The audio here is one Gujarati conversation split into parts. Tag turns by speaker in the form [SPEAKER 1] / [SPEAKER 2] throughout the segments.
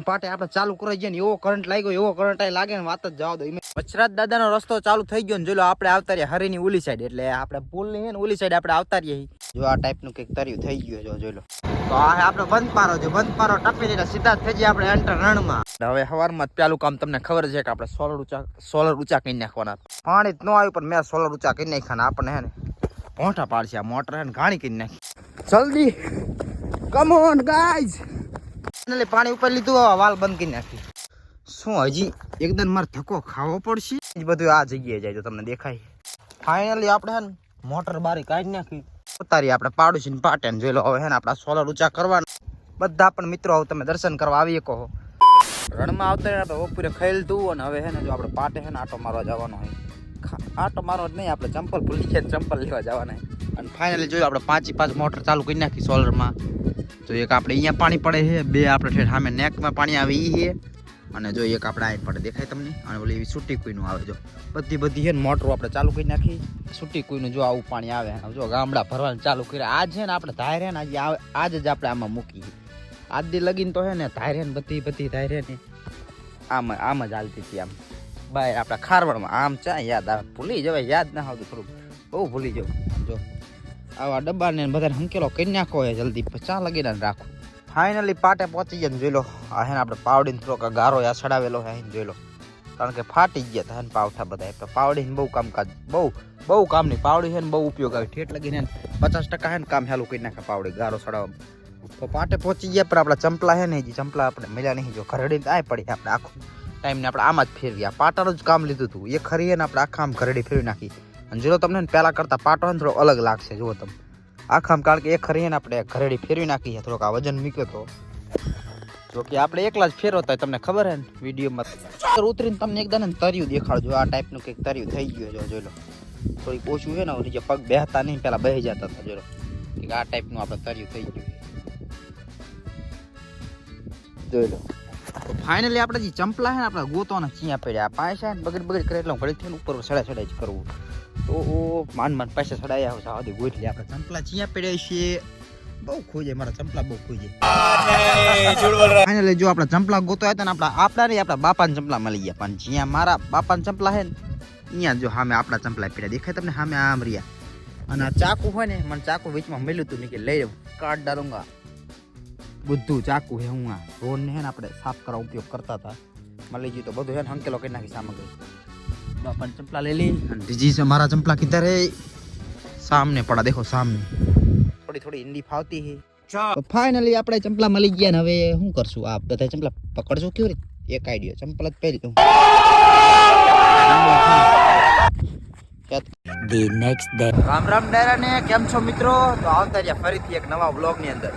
[SPEAKER 1] પાટે આપણે ચાલુ કરાઈ ગયા ને એવો કરંટ લાગ્યો, એવો કરંટ લાગે ને વાત જ જવા દો. વચરાજ દાદાનો રસ્તો ચાલુ થઈ ગયો ને જો આપણે આવતા રહીએ હરીની ઓલી સાઈડ એટલે આપણે પુલની છે ઓલી સાઈડ આપણે આવતા રહીએ જો આ ટાઈપનું કંઈક તર્યું થઈ ગયું જો જોઈ લો. તો આ આપણે બંધ પારો જો બંધ પારો ટપી લીધા સીધા થઈ જાય આપણે એન્ટર રણમાં. હવે સવારમાં પેલું કામ તમને ખબર છે કે આપણે સોલર ઊંચા સોલર ઊંચા કરી નાખવાના. પાણી ન આવ્યું, પણ મેં સોલર ઊંચા કરી નાખ્યા આપણને હે ને. મોટા પાડશે આ મોટર હે ને ઘાણી કરી નાખી. જલ્દી. કમ ગાઈઝ એટલે પાણી ઉપર લીધું વાલ બંધ કરી નાખી. શું હજી એકદમ મારે ધક્કો ખાવો પડશે? એ બધું આ જગ્યાએ જાય તો તમને દેખાય. ફાઇનલી આપણે હે ને મોટર બારી કાઢી નાખી. ઉતારી આપણે પાડોશી પાટે ને જોઈ લો, હવે હે ને આપણા સોલર ઊંચા કરવાના. બધા પણ મિત્રો તમે દર્શન કરવા આવી કહો રણમાં આવતા આપણે બપોરે ખાઈ અને હવે હે ને જો આપણે પાટે હે ને આટો મારવા જવાનો હોય આટો મારવા જ નહીં, આપણે ચંપલ ભૂલી ગયા ચંપલ લેવા જવાના. અને ફાઇનલી જોયું, આપણે પાંચી પાંચ મોટર ચાલુ કરી નાખી સોલરમાં. તો એક આપણે અહીંયા પાણી પડે છે, બે આપણે ઠેઠ સામે નેકમાં પાણી આવે એ છે. અને જો એક આપણે આ પડે દેખાય તમને, અને ઓલી એવી સૂટી કુઈનું આવે, જો. બધી બધી છે ને મોટરો આપણે ચાલુ કરી નાખી. સૂટી કુઈનું જો આવું પાણી આવે જો ગામડા ભરવાનું ચાલુ કર્યા. આજ છે ને આપણે ધારે ને આજે આવે- આજ જ આપણે આમાં મૂકી આજ દી લગીન તો છે ને ધારે ને બધી બધી ધારે ને આમ આમ જ હાલતી હતી આમ. બાય, આપણા ખારવાડમાં આમ ચા યાદ આવે. ભૂલી જવાય, યાદ ના આવતું થોડુંક. બહુ ભૂલી જવું જો. આવા ડબ્બાને બધાને હંકેલો કરી નાખો એ જલ્દી. ચા લગીને રાખો. ફાઇનલી પાટે પહોંચી ગયા જોઈ લો. આ હેને આપણે પાવડીને થોડોક ગારો આ સડાવેલો હે જોઈ લો. કારણ કે ફાટી ગયા હતા હે ને પાવઠા બધા. તો પાવડીને બહુ કામકાજ, બહુ બહુ કામની પાવડી છે ને બહુ ઉપયોગ આવે. ઠેઠ લગીને પચાસ ટકા હે ને કામ હેલું કરી નાખે પાવડી, ગારો સડાવવામાં. તો પાટે પહોંચી ગયા પણ આપણા ચંપલા હે ને હજી ચંપલા આપણે મળ્યા નહીં. જો ઘરડીને આય પડી આપણે આખું ટાઈમને આપણે આમાં જ ફેરવ્યા પાટાનું જ કામ લીધું હતું એ ખરી ને આપણે આખા આમ ઘરડી ફેરવી નાખી. અને જો તમને પહેલાં કરતા પાટો હોય ને થોડો અલગ લાગશે, જુઓ તમે. આખામ કારણ કે એ ખરીને આપણે ઘરેડી ફેરવી નાખીએ થોડોક આ વજન મૂક્યો તો. જો આપણે એકલા જ ફેરવતા તમને ખબર હે ને, વિડીયોમાં. ઉતરીને તમને એકદમ તર્યું દેખાડજો, આ ટાઈપનું કંઈક તર્યું થઈ ગયું છે જોઈ લો. થોડીક ઓછું છે ને નીચે પગ બેહતા નહીં પહેલાં બહી જતા હતા લો. કે આ ટાઈપનું આપણે તર્યું થઈ ગયું જોઈ લો. ફાઇનલી આપણે જે ચંપલા છે ને, આપણે ગોતવાના ચિયા પડ્યા. પાછા બગડ બગડ કરે એટલે ઘડી થઈને ઉપર સડા સડાઈ જ કરવું. તો માન માન પૈસા સડાયા આવશે આધી ગોઠલી આપણે ચંપલા જ્યાં પડ્યા છીએ બહુ ખોજે મારા ચંપલા બહુ ખોજે ફાઇનલી જો આપણા ચંપલા ગોતો હતા ને, આપણા આપણા નહીં, આપણા બાપાના ચંપલા મળી ગયા. પણ જ્યાં મારા બાપાના ચંપલા હે ને, અહીંયા જો સામે આપણા ચંપલા પડ્યા. દેખાય તમને સામે આમ રહ્યા. અને ચાકુ હોય ને, મને ચાકુ વીચમાં મળ્યું હતું ને કે લઈ કાટ ડાલુંગા. બધું ચાકુ હે હું આ રોડ ને હે ને આપણે સાફ કરવા ઉપયોગ કરતા હતા. મળી ગયું તો બધું હે ને, હંકેલો કરી નાખી સામગ્રી. બાપાને ચંપલા લઈ લી અને બીજી છે મારા ચંપલા કિધર હે સામને પડા દેખો સામને. થોડી થોડી હિન્દી ફાવતી હે. તો ફાઇનલી આપણે ચંપલા મળી ગયા ને હવે શું કરશું? આ બધા ચંપલા પકડશું કેવું રીતે? એક આઈડિયો ચંપલા જ પહેરી લઉં.
[SPEAKER 2] The next day.
[SPEAKER 1] Ram Ram ડાયરા ને કેમ છો મિત્રો? તો આવતા રહ્યા ફરીથી એક નવા વ્લોગની અંદર.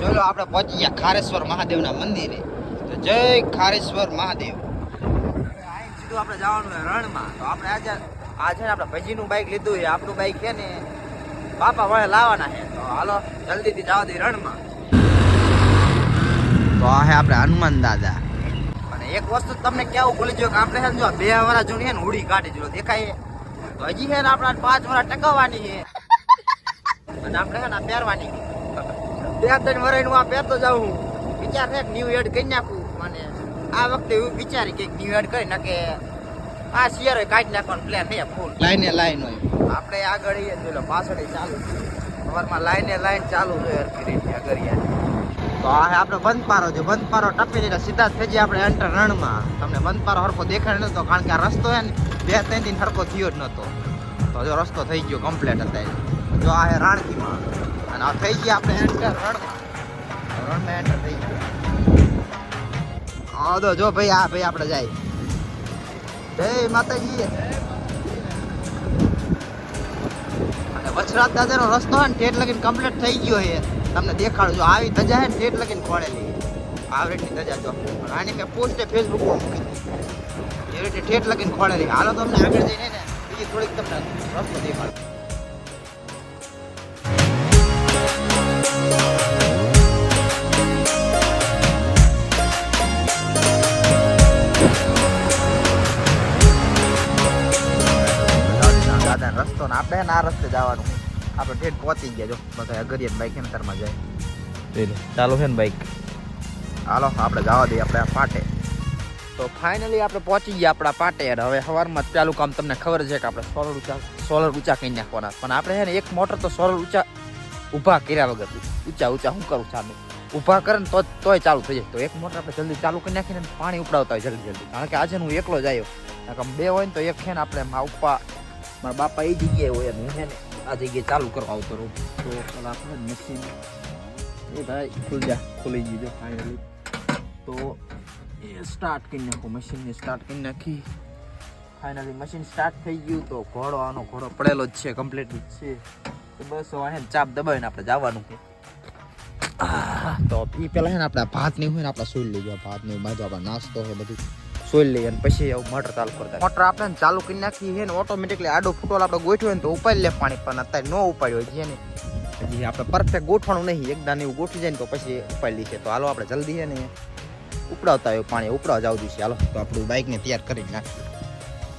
[SPEAKER 1] જોઈ લો આપણે પહોંચી ગયા ખારેશ્વર મહાદેવના મંદિરે. તો જય ખારેશ્વર મહાદેવ. સીધું આપણે જવાનું રણમાં. તો આપણે આજે આજે આપણે ભજીનું બાઈક લીધું છે. આપણું બાઈક છે ને બાપા વળે લાવવાના છે. તો હાલો, જલ્દીથી જવા દઈએ રણમાં. તો આ છે આપણે હનુમાન દાદા. અને એક વસ્તુ તમને કેવું ભૂલી ગયો કે આપણે જો બે વરા જૂની છે ને હુડી કાઢી જો દેખાય તો હજી છે ને આપણા પાંચ વરા ટકાવવાની છે. અને આપણે છે ને પહેરવાની બે ત્રણ વરાયનું આ પહેરતો જાઉં વિચાર છે ન્યૂ એડ કરી નાખું. મને આ વખતે એવું વિચારી કે ન્યુ એડ કરી નાખે આ શિયર કાઢી નાખવાનો પ્લાન નહીં ફૂલ લાઈને લાઈન હોય. આપણે આગળ એ જ પેલો પાછળ ચાલુ સવારમાં લાઈને લાઈન ચાલુ છે રીતે આગળ તો આ આપણે બંધ પારો છે. બંધ પારો ટપી લીધા સીધા થઈ જઈએ આપણે એન્ટર રણમાં. તમને બંધ પારો હરખો દેખાય નતો કારણ કે આ રસ્તો છે ને બે ત્રણ દિન હરકો થયો જ નતો. તો જો રસ્તો થઈ ગયો કમ્પ્લીટ અત્યારે. જો આ હે રાણકીમાં. અને આ થઈ ગયા આપણે એન્ટર રણમાં. રણમાં એન્ટર થઈ ગયો. હા, તો જો ભાઈ, આ ભાઈ આપણે જાય. જય માતાજી. અને વછરાત દાદાનો રસ્તો હે ને, ઠેઠ લગીને કમ્પ્લીટ થઈ ગયો છે તમને દેખાડું જો આવી ધજા હે ને, ઠેઠ લગીને ખોળેલી આવરેટની ધજા જો. રાણી મેં પોસ્ટે ફેસબુકમાં મૂકી હતી એ રીતે ઠેઠ લગીને ખોળેલી હાલો તમને આગળ જઈને ને, બીજી થોડીક તમને રસ્તો દેખાડું. રસ્તો ને આપણે આ રસ્તે જવાનું. આપણે ઠેઠ પહોંચી ગયા જો. બધા અગરિયન બાઈક એમ તરમાં જાય. ચાલુ છે ને બાઈક? હાલો આપણે જવા દઈએ આપણે આ પાટે. તો ફાઇનલી આપણે પહોંચી ગયા આપણા પાટે હવે સવારમાં ચાલુ કામ તમને ખબર છે કે આપણે સોલર ઊંચા સોલર ઊંચા કરી નાખવાના. પણ આપણે છે ને એક મોટર તો સોલર ઊંચા ઊભા કર્યા વગર ઊંચા ઊંચા શું કરું સામે ઊભા કરે ને તો તોય ચાલુ થઈ જાય. તો એક મોટર આપણે જલ્દી ચાલુ કરી નાખીને પાણી ઉપડાવતા હોય જલ્દી જલ્દી. કારણ કે આજે હું એકલો જ આવ્યો. કારણ કે બે હોય ને તો એક છે ને આપણે ઉપા મારા બાપા એ જગ્યાએ હોય અને હું છે ને આ જગ્યાએ ચાલુ કરવા આવતો રહું. તો આપણે મશીન એ ભાઈ ખુલ જા ખુલી ગયું ફાઇનલી તો એ સ્ટાર્ટ કરી નાખું મશીનને સ્ટાર્ટ કરી નાખી. ફાઇનલી મશીન સ્ટાર્ટ થઈ ગયું તો ઘોડો આનો ઘોડો પડેલો જ છે કમ્પ્લીટ જ છે. તો બસ હવે ચાપ દબાવીને આપણે જવાનું કે તો એ પેલા છે ને આપણા ભાત નહીં હોય ને આપણે સોઈ લઈએ ભાત નહીં બાજુ આપણે નાસ્તો હોય બધું. સોઈ લઈએ અને પછી આવું મોટર ચાલુ કરતા મોટર આપણે ચાલુ કરી નાખી છે ને ઓટોમેટિકલી આડો ફૂટોલ આપણે ગોઠવ્યો ને તો ઉપાડી લે પાણી, પણ અત્યારે ન ઉપાડ્યો છે ને હજી આપણે પરફેક્ટ ગોઠવાનું નહીં એકદમ એવું ગોઠવી જાય ને તો પછી ઉપાડી છે તો હાલો આપણે જલ્દી છે ને ઉપડાવતા હોય પાણી, ઉપડાવ જાવ દઈશું હાલો, તો આપણું બાઇકને તૈયાર કરી નાખીએ.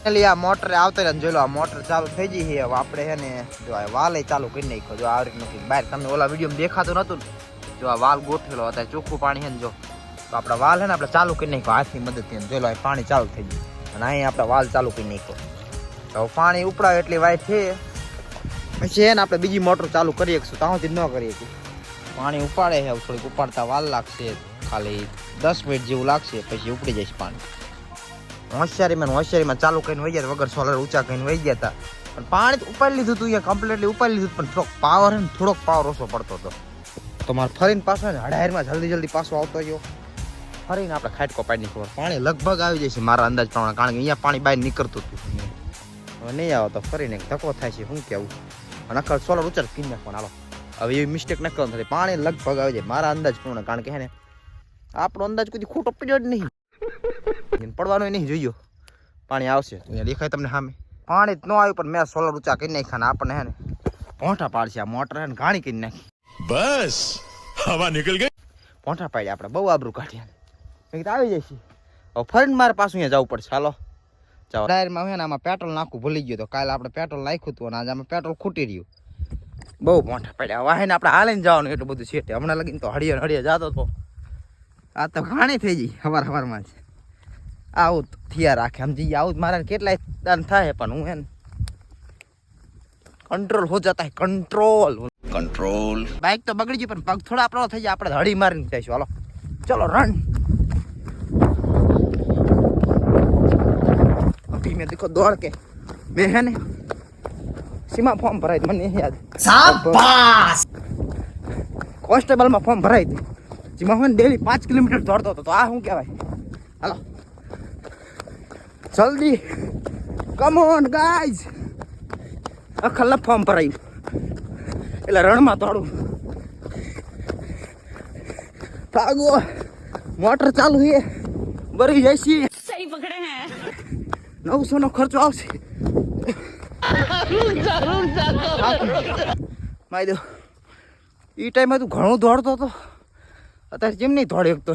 [SPEAKER 1] એટલે આ મોટર આવતા રહ્યા જોઈ લો, આ મોટર ચાલુ થઈ ગઈ છે. હવે આપણે છે ને જો આ વાલે ચાલુ કરી નાખ્યો. જો આવી નથી બહાર, તમને ઓલા વિડીયોમાં દેખાતું નહોતું ને. જો આ વાલ ગોઠવેલો, અત્યારે ચોખ્ખું પાણી છે ને જો તો આપણા વાલ હે ને આપણે ચાલુ કરી નાખ્યો. હાથની મદદથી જોઈ લો પાણી ચાલુ થઈ ગયું. અને અહીં આપણે વાલ ચાલુ કરી નાખ્યો. તો પાણી ઉપડાવે એટલી વાય છે. પછી એને આપણે બીજી મોટર ચાલુ કરી શકશું. ત્યાં ન કરી શકીએ. પાણી ઉપાડે છે થોડીક ઉપાડતા વાલ લાગશે. ખાલી દસ મિનિટ જેવું લાગશે, પછી ઉપડી જશે પાણી. હોશિયારીમાં હોશિયારીમાં ચાલુ કરીને વહી ગયા વગર સોલર ઊંચા કરીને વહી ગયા હતા. પણ પાણી ઉપાડી લીધું હતું અહીંયા કમ્પ્લીટલી ઉપાડી લીધું પણ થોડોક પાવર ને, થોડોક પાવર ઓછો પડતો હતો. તો મારે ફરીને પાછો ને હડાયરમાં જલ્દી જલ્દી પાછો આવતો ગયો. ફરીને આપણે ખાટકો પાડી ખબર પાણી લગભગ આવી જશે મારા અંદાજ પ્રમાણે કારણ કે અહીંયા પાણી બહાર નીકળતું હતું. હવે નહીં આવો તો ફરીને એક ધક્કો થાય છે શું કેવું? અને આખા સોલર ઉચર કરી નાખવાનું હાલો. હવે એવી મિસ્ટેક ન કરવાનું. થાય પાણી લગભગ આવી જાય મારા અંદાજ પ્રમાણે કારણ કે હે ને આપણો અંદાજ કોઈ ખોટો પડ્યો જ નહીં. પડવાનો નહીં જોયો પાણી આવશે. અહીંયા દેખાય તમને સામે. પાણી જ ન આવ્યું પણ મેં સોલર ઊંચા કરી નાખ્યા ને આપણને હે ને પોંઠા પાડશે. આ મોટર હે ને ઘાણી કરી નાખી.
[SPEAKER 2] બસ હવા નીકળ ગઈ.
[SPEAKER 1] પોંઠા પાડ્યા આપણે બહુ આબરું કાઢ્યા. આવી જશે હવે ફરીને મારે પાછું અહીંયા જવું પડશે. હાલો. ચાલો ટાયરમાં હું ને આમાં પેટ્રોલ નાખવું ભૂલી ગયો તો કાલે આપણે પેટ્રોલ નાખ્યું હતું અને આજે આમાં પેટ્રોલ ખૂટી રહ્યું. બહુ મોટા પડ્યા. વાહીને આપણે હાલીને જવાનું એટલું બધું છે. હમણાં લગીને તો હળિયે હળિયે જતો હતો. આ તો ઘાણી થઈ ગઈ હવાર હવારમાં જ. આવું થયા રાખે. સમજી આવું જ મારા કેટલાય દાન થાય પણ હું એને કંટ્રોલ હો જતા હે કંટ્રોલ
[SPEAKER 2] કંટ્રોલ.
[SPEAKER 1] બાઇક તો બગડી ગઈ પણ પગ થોડા આપણો થઈ જાય. આપણે હળી મારીને જઈશું. હાલો. ચલો રન અભી મેં દેખો દોડ કે મેં હે ને સીમા ફોર્મ ભરાય મને નહીં યાદ શાબાશ કોન્સ્ટેબલમાં ફોર્મ ભરાય હતી જેમાં હું ડેલી પાંચ કિલોમીટર દોડતો હતો તો આ શું કહેવાય હાલો જલ્દી કમ ઓન ગાઈઝ અખલ્લા ફોર્મ ભરાયું એટલે રણમાં દોડું ભાગો મોટર ચાલુ છે ભરી જાય છે
[SPEAKER 3] सही पकड़े हैं
[SPEAKER 1] નવસો નો ખર્ચો આવશે. માય દો એ ટાઈમે તું ઘણું દોડતો હતો. અત્યારે જેમ નહીં દોડી શકતો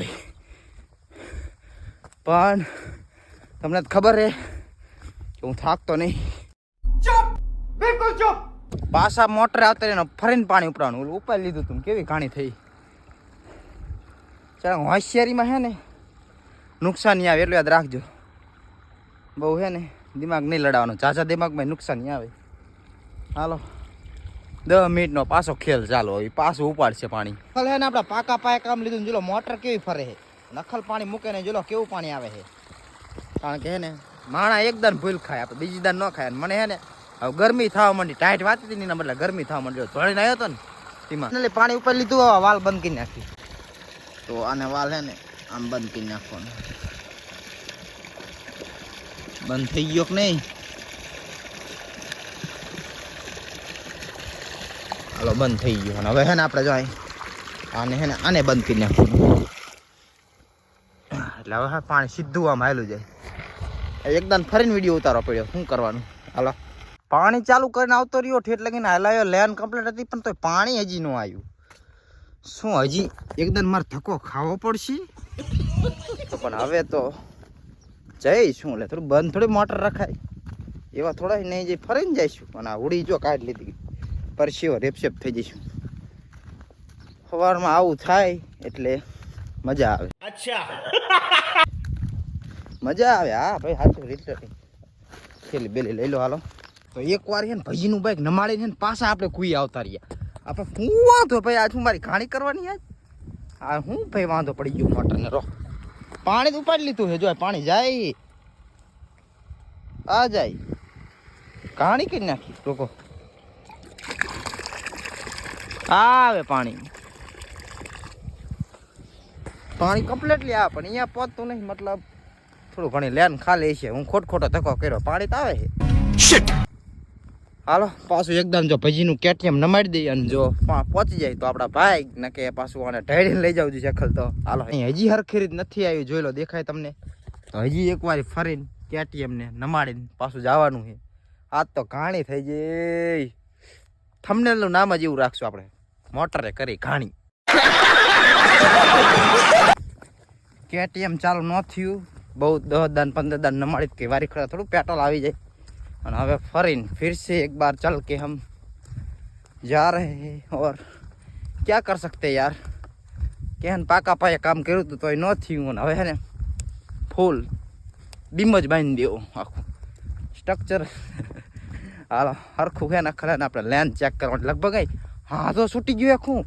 [SPEAKER 1] પણ તમને ખબર હે કે હું થાકતો નહીં. પાછા મોટરે આવતા એનો ફરીને પાણી ઉપડાવવાનું. ઓલું ઉપાડી લીધું તું. કેવી ઘાણી થઈ? ચાલ હોશિયારીમાં છે ને નુકસાન નહીં આવે એટલું યાદ રાખજો. બહુ છે ને દિમાગ નહીં લડાવવાનો. ઝાઝા દિમાગમાં નુકસાન નહીં આવે. હાલો. દસ મિનિટનો પાછો ખેલ ચાલો એ પાછું ઉપાડશે પાણી. નખલ હે ને આપણે પાકા પાયા કામ લીધું જોલો મોટર કેવી ફરે છે નખલ પાણી મૂકે ને જોલો કેવું પાણી આવે છે કારણ કે હે ને માણા એકદમ ભૂલ ખાય આપણે બીજી દાન ન ખાય. મને હે ને હવે ગરમી થવા માંડી ટાઈટ વાતી હતી ને એના બદલે ગરમી થવા માંડી. ધોળીને આવ્યો હતો ને તેમાં પાણી ઉપર લીધું વાલ બંધ કરી નાખી. તો આને વાલ હે ને આમ બંધ કરી નાખવાનું. બંધ થઈ ગયો કે નહીં હાલો બંધ થઈ ગયો અને હવે હે ને આપણે જો આને હે ને આને બંધ કરી નાખવાનું એટલે હવે પાણી સીધું આમ હાલું જાય એકદમ ફરીને વીડિયો ઉતારો પડ્યો શું કરવાનું હાલો પાણી ચાલુ કરીને આવતો રહ્યો ઠેઠ લગીને હલાયો લેન કમ્પ્લીટ હતી પણ તો પાણી હજી ન આવ્યું શું હજી એકદમ મારે ધક્કો ખાવો પડશે પણ હવે તો જઈશું એટલે થોડું બંધ થોડી મોટર રખાય. એવા થોડા નહીં જઈ ફરીને જઈશું. અને આ ઉડી જો કાઢ લીધી. પરસીઓ રેપસેપ થઈ જઈશું. સવારમાં આવું થાય એટલે મજા આવે. મજા આવે. હા ભાઈ સાચું રીતે. છેલ્લી બેલી લઈ લો હાલો. તો એક વાર છે ને ભાઈનું બાઈક નમાડીને છે ને પાછા આપણે કુઈ આવતા રહ્યા. આપણે હું વાંધો ભાઈ? આજ હું મારી ઘાણી કરવાની આજ? હા હું ભાઈ વાંધો પડી ગયો મોટરને. રો. પાણી તો ઉપાડી લીધું હે જો પાણી જાય. આ જાય. કાણી કરી નાખી લોકો આવે પાણી. પાણી કમ્પ્લેટલી આવે, પણ અહીંયા પહોંચતું નહીં. મતલબ થોડું ઘણી લેન ખાલી છે. હું ખોટ ખોટો ધક્કો કર્યો. પાણી તો આવે છે. હાલો, પાછું એકદમ જો ભજીનું કેટીએમ નમાડી દઈએ અને જો પહોંચી જાય તો આપણા ભાઈ ને કે પાછું આને ઢાળીને લઈ જાવ છે શકલ તો. હાલો હજી હરખી રીત નથી આવ્યું જોઈ લો, દેખાય તમને. તો હજી એકવાર ફરીને કેટીએમને નમાડીને પાછું જવાનું છે. આજ તો ઘાણી થઈ જઈ થમનેલનું નામ જ એવું રાખશું આપણે. મોટરે કરી ઘાણી. કેટીએમ ચાલુ ન થયું. બહુ દસ દાન, પંદર દાન નમાડી કે વારી ખરા થોડું પેટ્રોલ આવી જાય. અને હવે ફરીને फिर से एक बार चल के हम जा रहे हैं और क्या कर सकते यार કે હે પાકા પાયે કામ કર્યું હતું તોય ન થયું અને હવે હે ને ફૂલ બીમ જ બાંધી દેવો આખું સ્ટ્રક્ચર હાલો હરખું છે ને ખરા આપણે લેન્ડ ચેક કરવાનું લગભગ આઈ હા તો છૂટી ગયું આખું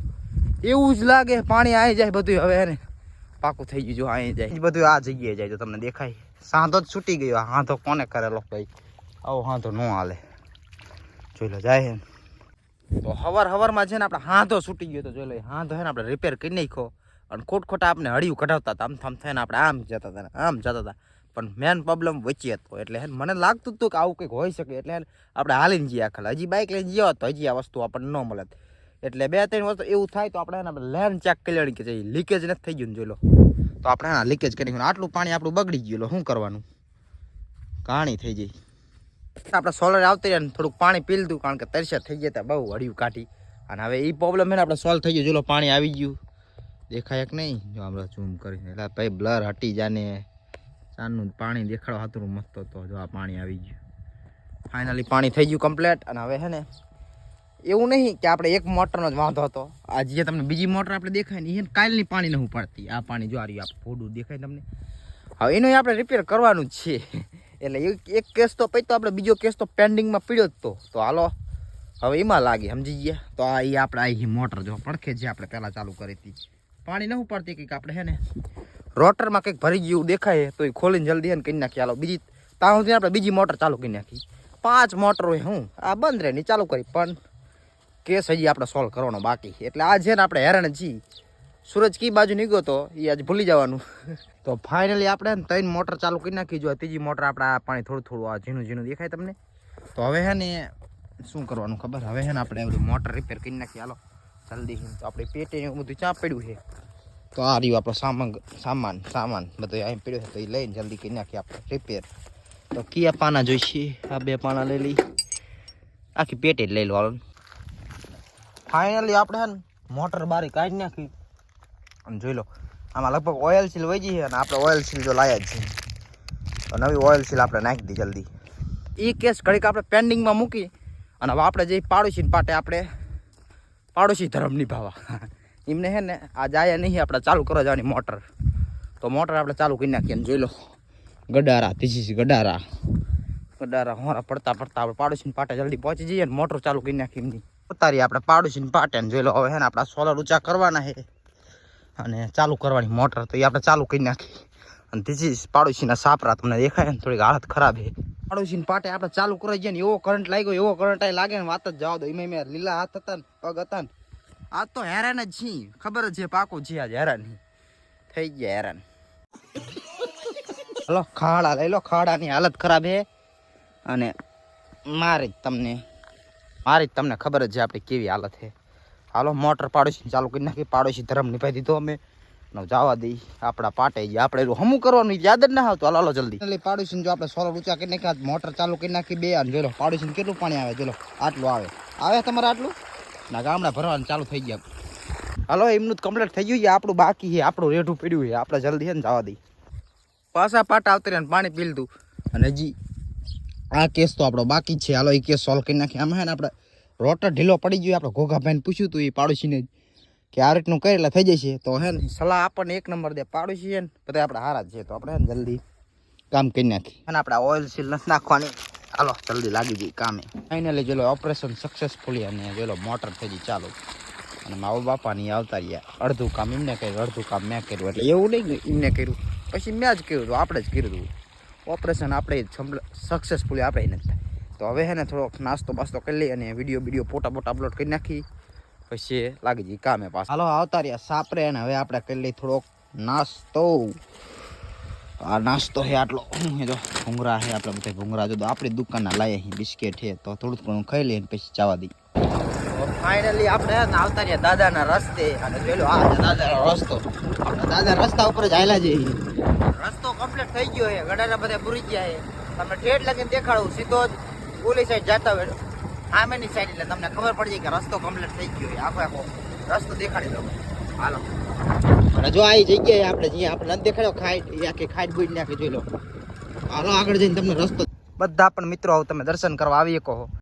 [SPEAKER 1] એવું જ લાગે પાણી આવી જાય બધું હવે હે ને પાકું થઈ ગયું જો અહીં જાય એ બધું આ જગ્યાએ જાય તો તમને દેખાય સાંધો જ છૂટી ગયો હાંધો કોને કરેલો ભાઈ આવો હાંધો ન હાલે. જોઈ લો, જાય તો હવાર હવારમાં છે ને આપણે હાંધો છૂટી ગયો તો જોઈ લો હાંધો છે ને આપણે રિપેર કરી નાખ્યો. અને ખોટ ખોટા આપણે હળિયું કઢાવતા હતા, આમ થામ થઈને આપણે આમ જતા હતા આમ જતા હતા. પણ મેન પ્રોબ્લેમ વચ્ચે હતો, એટલે મને લાગતું હતું કે આવું કંઈક હોઈ શકે, એટલે આપણે હાલીને જઈએ આખા હજી બાઇક લઈને જઈએ તો હજી આ વસ્તુ આપણને ન મળે. એટલે બે ત્રણ વસ્તુ એવું થાય તો આપણે એને આપણે લેન ચેક કરી લેવાની કે જઈએ લીકેજ નથી થઈ ગયું જોઈ લો. તો આપણે એના લીકેજ કરી આટલું પાણી આપણું બગડી ગયું લો શું કરવાનું? કહાણી થઈ જઈ આપણે સોલર આવતી રહ્યા થોડુંક પાણી પી લીધું કારણ કે તરસ્યા થઈ ગયા હતા બહુ હળિયું કાઢી અને હવે એ પ્રોબ્લેમ એને આપણે સોલ્વ થઈ ગયો. ચલો પાણી આવી ગયું. દેખાય કે નહીં? જો આપણે ઝૂમ કરીને. એટલે ભાઈ બ્લર હટી જાને ચાંદનું પાણી દેખાડો હાથરું મસ્ત હતો. જો આ પાણી આવી ગયું. ફાઇનલી પાણી થઈ ગયું કમ્પ્લેટ અને હવે હે ને, એવું નહીં કે આપણે એક મોટરનો જ વાંધો હતો. આ જે તમને બીજી મોટર આપણે દેખાય ને એ કાલની પાણી નહીં પડતી આ પાણી જો આ રહ્યું, આ ફોડું દેખાય તમને. હવે એનું આપણે રિપેર કરવાનું જ છે. એટલે એક કેસ તો પછી આપણે બીજો કેસ તો પેન્ડિંગમાં પીડ્યો જ તો. તો હાલો, હવે એમાં લાગે, સમજી ગયા? તો આ એ આપણે આ મોટર જો પડખે જે આપણે પહેલાં ચાલુ કરી હતી. પાણી ન ઉપાડતી કંઈક આપણે, હે ને? રોટરમાં કંઈક ભરી ગયું દેખાય, તો એ ખોલીને જલ્દી એને કરી નાખી હાલો, બીજી ત્યાં સુધી આપણે બીજી મોટર ચાલુ કરી નાખી. પાંચ મોટર હોય હું. આ બંધ રહે નહીં ચાલુ કરી, પણ કેસ હજી આપણે સોલ્વ કરવાનો બાકી એટલે આ છે ને આપણે હેરાન છીએ. સૂરજ કી બાજુ નીકળ્યો તો એ આજે ભૂલી જવાનું. તો ફાઇનલી આપણે ત્રણ મોટર ચાલુ કરી નાખી. જો ત્રીજી મોટર આપણે પાણી થોડું થોડું આ ઝીણું ઝીણું દેખાય તમને. તો હવે હે ને શું કરવાનું ખબર? હવે હે ને આપણે મોટર રિપેર કરી નાખીએ. હાલો, જલ્દી તો આપણે પેટે બધું ચા પડ્યું છે. તો આ રહ્યું આપણો સામાન સામાન સામાન. બધું અહીં પડ્યો છે, તો એ લઈને જલ્દી કરી નાખીએ આપણે રિપેર તો કયા પાના જોઈશે? આ બે પાના લઈ લઈ આખી પેટે જ લઈ લો હાલો ફાઇનલી આપણે હે ને મોટર બારી કાઢી નાખી. અને જોઈ લો, આમાં લગભગ ઓઇલ સીલ વહી છે અને આપણે ઓઇલ સીલ જો લાયા જ છે. તો નવી ઓઇલ સીલ આપણે નાખી દી જલ્દી. એ કેસ ઘડીક આપણે પેન્ડિંગમાં મૂકી અને હવે આપણે જે પાડોશી પાટે આપણે પાડોશી ધર્મ નિભાવવા. એમને હે ને આ જાય નહીં, આપણે ચાલુ કરવા જવાની મોટર. તો મોટર આપણે ચાલુ કરી નાખીએ જોઈ લો, ગડારા ધીસી ગડારા. ગડારા હોરા પડતા પડતા આપણે પાડોશીને પાટે જલ્દી પહોંચી જઈએ ને મોટર ચાલુ કરી નાખી એમની. ઉતારી આપણે પાડોશીને પાટે જોઈ લો, હવે હે ને આપણા સોલર ઊંચા કરવાના છે. અને ચાલુ કરવાની મોટર તો એ આપણે ચાલુ કરી નાખી. અને ધીજી પાડોશીના સાપરા તમને દેખાય ને, થોડીક હાલત ખરાબ છે. પાડોશીને પાટે આપણે ચાલુ કરી જઈએ ને, એવો કરંટ લાગ્યો, એવો કરંટ આ લાગે ને, વાત જ જવા દો. એમાં મેં લીલા હાથ હતા ને, પગ હતા ને. આ તો હેરાન જ છી ખબર જ છે, પાકો છે આજ હેરાન થઈ ગયા હેરાન. હલો, ખાડા લઈ લો, ખાડાની હાલત ખરાબ છે. અને મારી જ તમને, મારી જ તમને ખબર જ છે આપણી કેવી હાલત છે. હાલો મોટર પાડોશી ચાલુ કરી નાખી. પાડોશી ધર્મ નિભાઈ દીધો અમે. ને જવા દઈ. આપણા પાટે જ આપણે એનું હમું કરવાનું યાદ જ ના આવતું. હાલો હાલો જલ્દી. એટલે પાડોશી જો આપણે સોલર ઊંચા કરી નાખ્યા મોટર ચાલુ કરી નાખી બે અને જોઈ લો પાડોશી કેટલું પાણી આવે જોઈ આટલું આવે. આવે તમારે આટલું? ના ગામડા ભરવાનું ચાલુ થઈ ગયા. હાલો એમનું કમ્પ્લીટ થઈ ગયું છે. આપણું બાકી છે. આપણું રેઠું પડ્યું છે. આપણે જલ્દી છે ને જવા દઈ. પાછા પાટા આવતી રહ્યા ને પાણી પી લીધું અને હજી આ કેસ તો આપણો બાકી છે. હાલો એ કેસ સોલ્વ કરી નાખીએ. આમાં હે ને આપણે રોટર ઢીલો પડી ગયો. આપણે ઘોઘાભાઈને પૂછ્યું હતું એ પાડોશીને કે આ રીતનું કરે એટલે થઈ જશે. તો હે ને, સલાહ આપણને એક નંબર દે પાડોશી છે ને, બધા આપણે હારા છે. તો આપણે જલ્દી કામ કરી નાખીએ. અને આપણે ઓઇલ સીલ નથી નાખવાની. હાલો, જલ્દી લાગી ગઈ કામે. ફાઇનલી જેલો ઓપરેશન સક્સેસફુલી અને જેલો મોટર થઈ ગઈ ચાલુ. અને મારા બાપાની આવતા રહ્યા. અડધું કામ એમને કર્યું, અડધું કામ મેં કર્યું. એટલે એવું નહીં એમને કર્યું. પછી મેં જ કર્યું હતું, આપણે જ કર્યું હતું. ઓપરેશન આપણે સક્સેસફુલી આપણે નથી. તો હવે હે ને થોડોક નાસ્તો બાસ્તો કરી લઈ અને વીડિયો વીડિયો ફોટા ફોટા અપલોડ કરી નાખી. પછી લાગી જઈએ કામે પાછા. હાલો, આવતા રહ્યા સાપરે અને હવે આપણે કરી લઈ થોડોક નાસ્તો. આ નાસ્તો છે આટલો. એ જો ભૂંગરા છે આપણે બધા ભૂંગરા. જો આપણી દુકાનના લાવીએ અહીં બિસ્કેટ છે તો થોડું ઘણું ખાઈ લઈએ પછી જવા દઈએ. ફાઇનલી આપણે હે આવતા રહ્યા દાદાના રસ્તે. અને પેલો આ દાદાનો રસ્તો. આપણે દાદા રસ્તા ઉપર જ આવેલા જઈએ રસ્તો કમ્પ્લીટ થઈ ગયો છે ગડાના બધા પૂરી ગયા છે તમને ઠેઠ લગીને દેખાડું, સીધો જ. ઓલી સાઈડ જતા હોય સામેની સાઈડ એટલે તમને ખબર પડી જાય કે રસ્તો કમ્પ્લીટ થઈ ગયો હોય આખો આખો રસ્તો દેખાડી દઉં હાલો. અને જો આ જગ્યાએ આપણે જ્યાં આપણે નથી દેખાડ્યો ખાઈ આખી ખાઈડ બુઈ નાખી જોઈ લો. હાલો આગળ જઈને તમને રસ્તો બધા પણ મિત્રો આવું તમે દર્શન કરવા આવી શકો